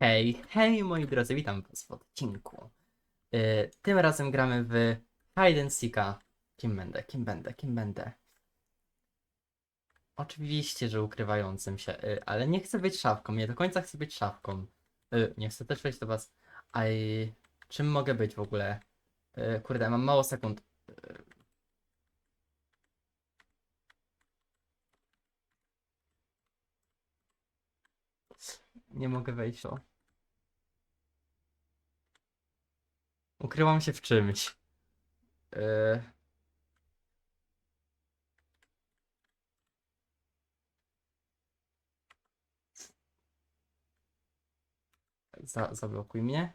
Hej, hej moi drodzy, witam was w odcinku. Yy, tym razem gramy w Hide and Seeka. Kim będę, kim będę, kim będę? Oczywiście, że ukrywającym się, yy, ale nie chcę być szafką, nie do końca chcę być szafką. Yy, nie chcę też wejść do was. A czym mogę być w ogóle? Yy, kurde, mam mało sekund. Yy. Nie mogę wejść, o. Ukryłam się w czymś. Yy... Za, zablokuj mnie.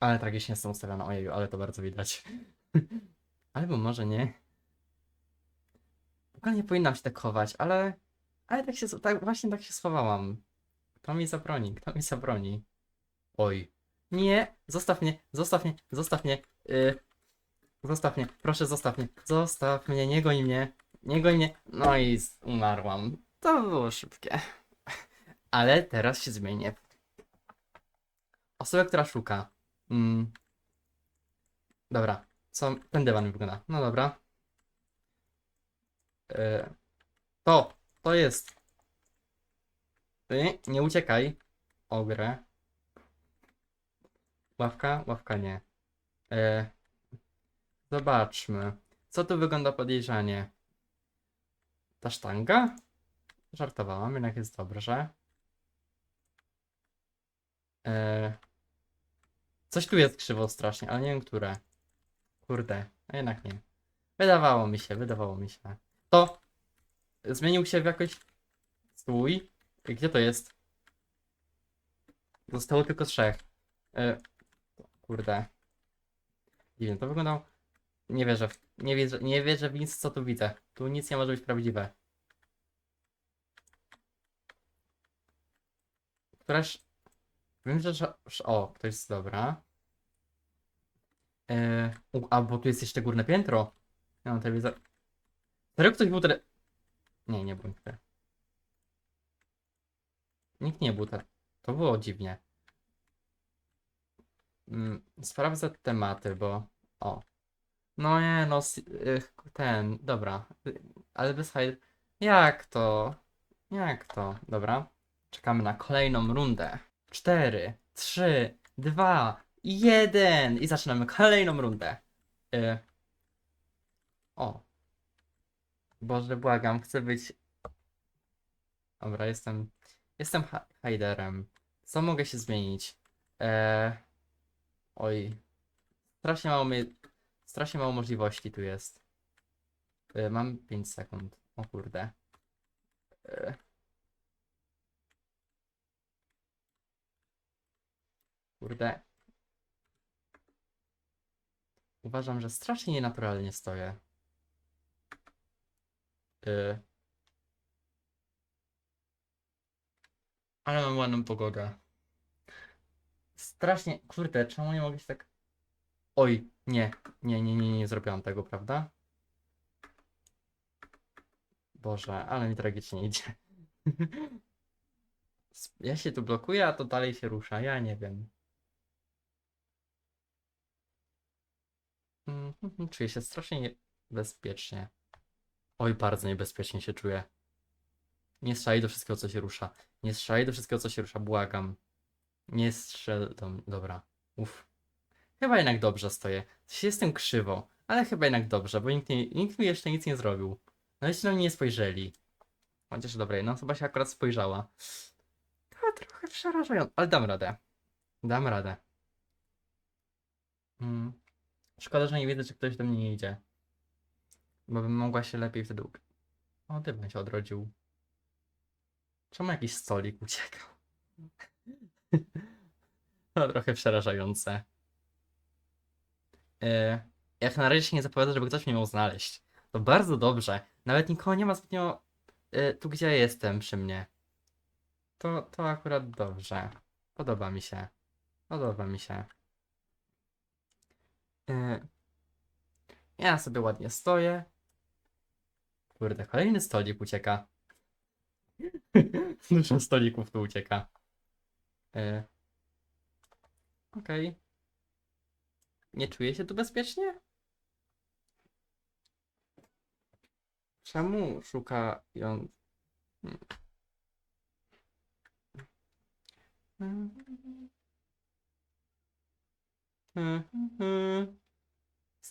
Ale tragicznie jestem ustawiona, ojeju, ale to bardzo widać. Albo może nie. W ogóle nie powinnam się tak chować, ale... Ale tak się, tak, właśnie tak się schowałam. Kto mi zabroni? Kto mi zabroni? Oj. Nie! Zostaw mnie! Zostaw mnie! Zostaw mnie! Yy, zostaw mnie! Proszę zostaw mnie! Zostaw mnie! Nie goń mnie! Nie goń mnie! No i umarłam. To było szybkie. Ale teraz się zmienię. Osoba, która szuka. Mm. Dobra. Co? Ten dywan wygląda. No dobra. Yy, to! To jest! Ty, nie uciekaj. Ogre. Ławka? Ławka nie. E, zobaczmy. Co tu wygląda podejrzanie? Ta sztanga? Żartowałam, jednak jest dobrze. E, coś tu jest krzywo strasznie, ale nie wiem które. Kurde, a jednak nie. Wydawało mi się, wydawało mi się. To zmienił się w jakoś stój. Gdzie to jest? Zostało tylko trzech. E, Kurde. Dziwnie, to wyglądał. Nie wierzę. Nie wierzę, nie wierzę w nic, co tu widzę. Tu nic nie może być prawdziwe. Któraś. Wiem, że. O, to jest dobra. Eee, u, a bo tu jest jeszcze górne piętro. Ja mam telewizor. Serio ktoś był. Nie, nie tyle. Nikt nie tele. To było dziwnie. Mm, Sprawdzę tematy, bo. O. No nie, no. Ten, dobra. Ale bez hide. Jak to? Jak to? Dobra. Czekamy na kolejną rundę. 4, 3, 2, 1 i zaczynamy kolejną rundę. Y... O. Boże, błagam, chcę być. Dobra, jestem. Jestem ha- hiderem. Co mogę się zmienić? Eee. Oj. Strasznie mało mi... Strasznie mało możliwości tu jest. Y, mam 5 sekund. O kurde. Y. Kurde. Uważam, że strasznie nienaturalnie stoję. Y. Ale mam ładną pogodę. Strasznie, kurde, czemu nie mogę się tak... Oj, nie, nie, nie, nie, nie zrobiłam tego, prawda? Boże, ale mi tragicznie idzie. Ja się tu blokuję, a to dalej się rusza, ja nie wiem. Mhm, Czuję się strasznie niebezpiecznie. Oj, bardzo niebezpiecznie się czuję. Nie strzelaj do wszystkiego, co się rusza. Nie strzelaj do wszystkiego, co się rusza, błagam. Nie strzel do. Dobra. Uff. Chyba jednak dobrze stoję. Coś jestem krzywo, ale chyba jednak dobrze, bo nikt, nie, nikt mi jeszcze nic nie zrobił. No jeszcze na mnie nie spojrzeli. Chociaż dobra, no chyba się akurat spojrzała. To trochę przerażające, ale dam radę. Dam radę. Mm. Szkoda, że nie widzę, czy ktoś do mnie nie idzie. Bo bym mogła się lepiej wtedy uk... O, dywan się odrodził. Czemu jakiś stolik uciekał? To trochę przerażające. E, jak na razie się nie zapowiada, żeby ktoś mnie miał znaleźć. To bardzo dobrze. Nawet nikogo nie ma zbytnio e, tu, gdzie jestem przy mnie. To, to akurat dobrze. Podoba mi się. Podoba mi się. E, ja sobie ładnie stoję. Kurde, kolejny stolik ucieka. Dużo stolików tu ucieka. E... Okej. Nie czuję się tu bezpiecznie? Czemu szukają...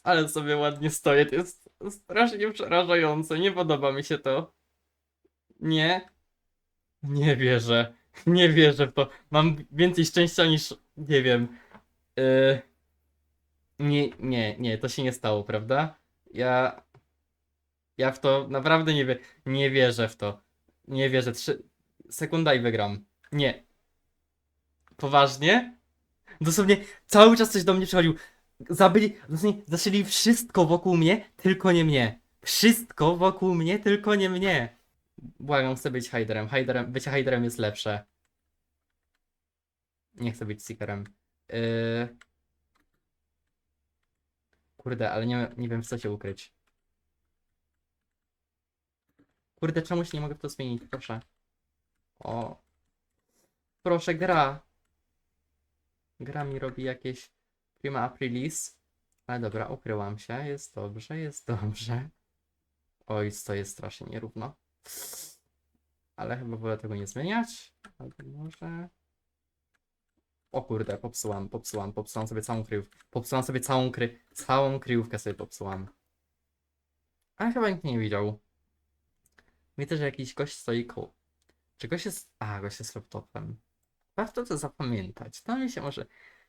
Ale sobie ładnie stoję, to jest strasznie przerażające, nie podoba mi się to. Nie. Nie wierzę. Nie wierzę w to. Mam więcej szczęścia niż, nie wiem. Yy... Nie, nie, nie, to się nie stało, prawda? Ja. Ja w to naprawdę nie, wie, nie wierzę w to. Nie wierzę. Trzy... Sekunda i wygram. Nie. Poważnie? Dosłownie cały czas coś do mnie przychodził. Zabyli, dosłownie zaczęli wszystko wokół mnie, tylko nie mnie. Wszystko wokół mnie, tylko nie mnie. Błagam, chcę być Hyderem. Hyderem bycie Hyderem jest lepsze. Nie chcę być Seekerem. Yy... Kurde, ale nie, nie wiem w co się ukryć. Kurde, czemuś nie mogę w to zmienić, proszę. O. Proszę, gra. Gra mi robi jakieś prima aprilis. Ale dobra, ukryłam się. Jest dobrze, jest dobrze. Oj, to jest strasznie nierówno. Ale chyba wolę tego nie zmieniać. Albo może... O kurde, popsułam, popsułam, popsułam sobie całą kryjówkę. Popsułam sobie całą kry... Całą kryjówkę sobie popsułam. Ale chyba nikt nie widział. Widzę, że jakiś gość stoi koło. Czy gość jest... A, gość jest laptopem. Warto to zapamiętać. To mi się może...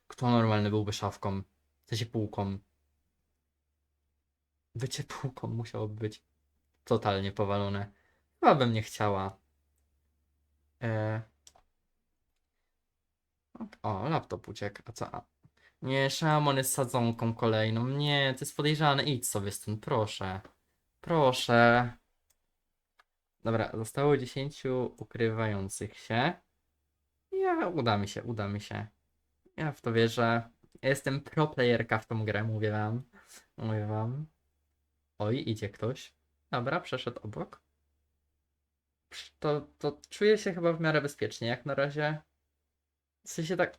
Kto normalny byłby szafką? W sensie półką. Bycie półką musiałoby być totalnie powalone. Chyba bym nie chciała. E... O, laptop uciekł. A co? Nie, Szamon jest sadzonką kolejną. Nie, to jest podejrzane. Idź sobie stąd, proszę. Proszę. Dobra, zostało 10 ukrywających się. Ja, uda mi się, uda mi się. Ja w to wierzę. Jestem pro playerka w tą grę, mówię wam. Mówię wam. Oj, idzie ktoś. Dobra, przeszedł obok. To, to czuję się chyba w miarę bezpiecznie, jak na razie. W sensie tak.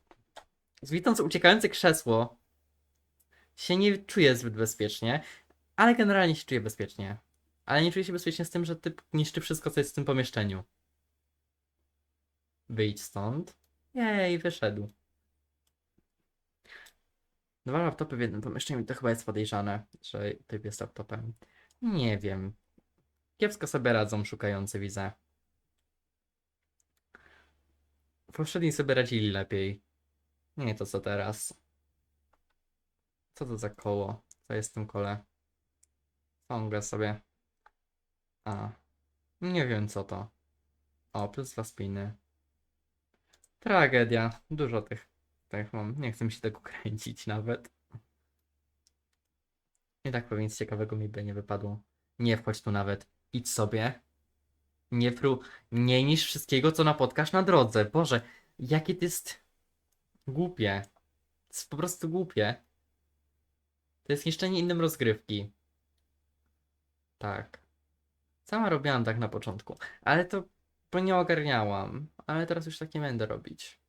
Widząc uciekające krzesło, się nie czuję zbyt bezpiecznie, ale generalnie się czuję bezpiecznie. Ale nie czuję się bezpiecznie z tym, że typ niszczy wszystko, co jest w tym pomieszczeniu. Wyjdź stąd. Jej, wyszedł. Dwa laptopy w jednym pomieszczeniu to chyba jest podejrzane, że typ jest laptopem. Nie wiem. Kiepsko sobie radzą szukający, widzę. Poprzedni sobie radzili lepiej. Nie to co teraz. Co to za koło? Co jest w tym kole? Ciągle sobie. A. Nie wiem co to. O, plus dwa spiny. Tragedia. Dużo tych. Tak mam. Nie chcę mi się tego kręcić nawet. I tak pewnie nic ciekawego mi by nie wypadło. Nie wchodź tu nawet. Idź sobie. Nie pru... Nie niż wszystkiego, co napotkasz na drodze. Boże, jakie to jest... Głupie. To jest po prostu głupie. To jest niszczenie innym rozgrywki. Tak. Sama robiłam tak na początku, ale to bo nie ogarniałam. Ale teraz już tak nie będę robić.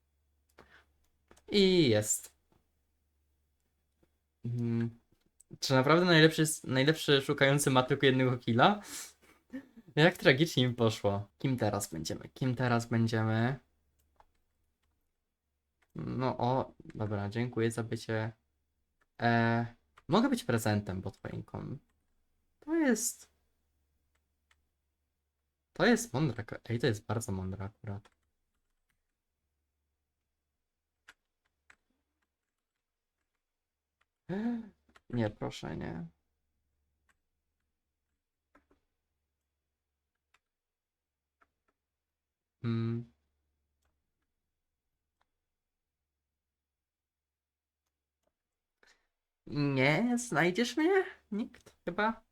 I jest. Mm. Czy naprawdę najlepszy, najlepszy szukający ma tylko jednego killa? Jak tragicznie mi poszło. Kim teraz będziemy? Kim teraz będziemy? No o, dobra, dziękuję za bycie. E, mogę być prezentem pod choinką. To jest. To jest mądre. Ej, to jest bardzo mądre akurat. Nie, proszę, nie. Mm. Nie, znajdziesz mnie? Nikt chyba?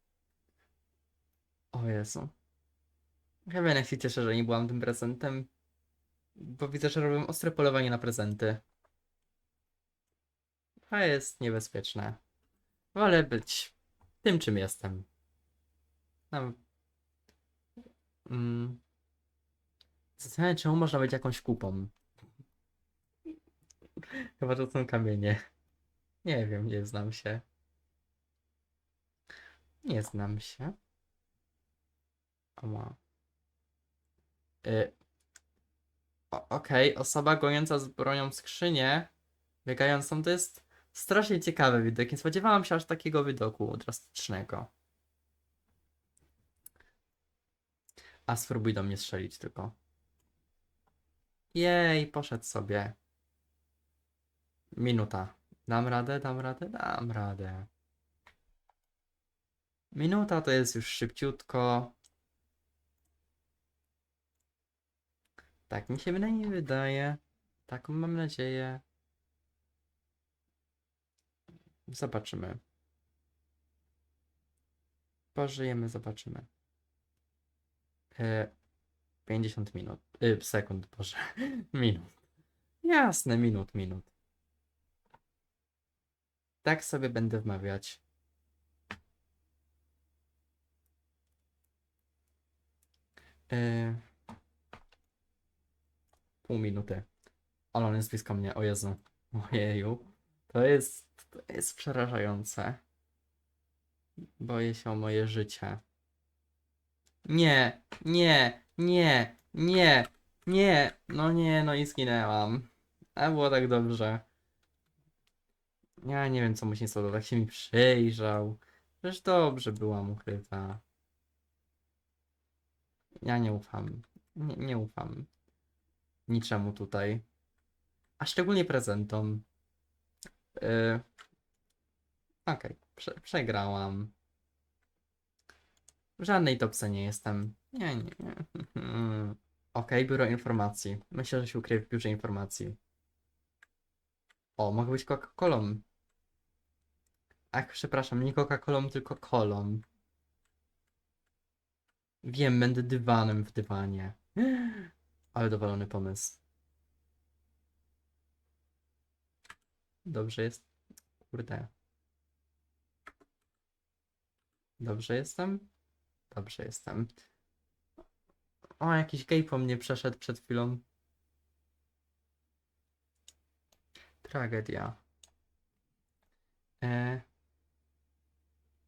O Jezu. Chyba jednak się cieszę, że nie byłam tym prezentem, bo widzę, że robią ostre polowanie na prezenty. A jest niebezpieczne. Wolę być tym, czym jestem. No. Mm. Zastanawiam się, czemu można być jakąś kupą. Chyba to są kamienie. Nie wiem, nie znam się. Nie znam się. Ała. Y Okej, osoba gojąca z bronią skrzynię, biegającą, to jest strasznie ciekawy widok. Nie spodziewałam się aż takiego widoku drastycznego. A spróbuj do mnie strzelić tylko. Jej, poszedł sobie. Minuta. Dam radę, dam radę, dam radę. Minuta to jest już szybciutko. Tak mi się bynajmniej wydaje. Taką mam nadzieję. Zobaczymy. Pożyjemy, zobaczymy. E, 50 minut. Y, sekund, boże. Minut. Jasne, minut, minut. Tak sobie będę wmawiać. E, pół minuty. Ale on jest blisko mnie, o Jezu. Ojeju. To jest, to jest przerażające. Boję się o moje życie. Nie, nie, nie, nie, nie, no nie, no i zginęłam. A było tak dobrze. Ja nie wiem, co mu się stało, tak się mi przyjrzał. Przecież dobrze byłam ukryta. Ja nie ufam. Nie, nie ufam. Niczemu tutaj. A szczególnie prezentom. Yy. Okej, prze przegrałam. W żadnej topce nie jestem. Nie, nie, nie. Okej, biuro informacji. Myślę, że się ukryję w biurze informacji. O, mogę być Coca-Colą. Ach, przepraszam, nie Coca-Colą, tylko kolą. Wiem, będę dywanem w dywanie. Ale dowalony pomysł. Dobrze jest. Kurde. Dobrze jestem? Dobrze jestem. O, jakiś gej po mnie przeszedł przed chwilą. Tragedia. E...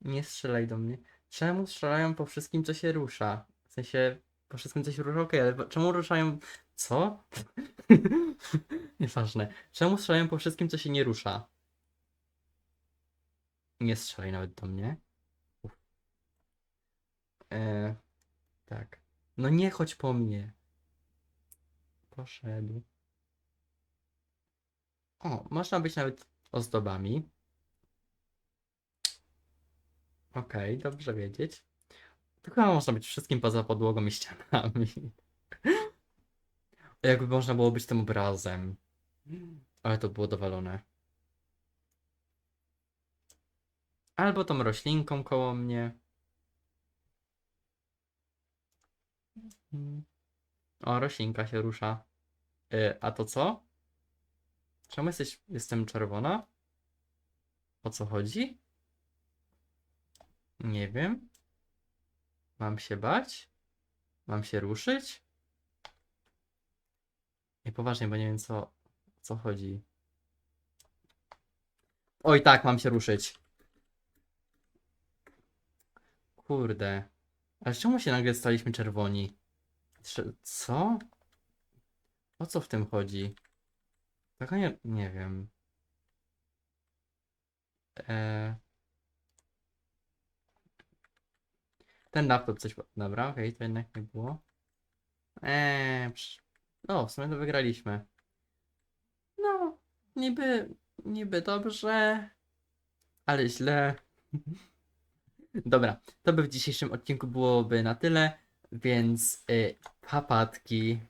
Nie strzelaj do mnie. Czemu strzelają po wszystkim, co się rusza? W sensie, po wszystkim, co się rusza, okej, ale po- czemu ruszają... Co? Nieważne. Czemu strzelają po wszystkim, co się nie rusza? Nie strzelaj nawet do mnie. E... Tak. No nie chodź po mnie. Poszedł. O, można być nawet ozdobami. Okej, dobrze wiedzieć. Chyba można być wszystkim poza podłogą i ścianami. Jakby można było być tym obrazem. Ale to było dowalone. Albo tą roślinką koło mnie. Mm. O, roślinka się rusza. Y, a to co? Czemu jesteś, jestem czerwona? O co chodzi? Nie wiem. Mam się bać? Mam się ruszyć? Nie poważnie, bo nie wiem co, co chodzi. Oj, tak, mam się ruszyć. Kurde. Ale czemu się nagle staliśmy czerwoni? Co? O co w tym chodzi? Tak nie, nie wiem. Eee... Ten laptop coś... Dobra, okej, to jednak nie było. Eee... psz- No, w sumie to wygraliśmy. No, niby... Niby dobrze, ale źle. Dobra, to by w dzisiejszym odcinku byłoby na tyle, więc y, papatki.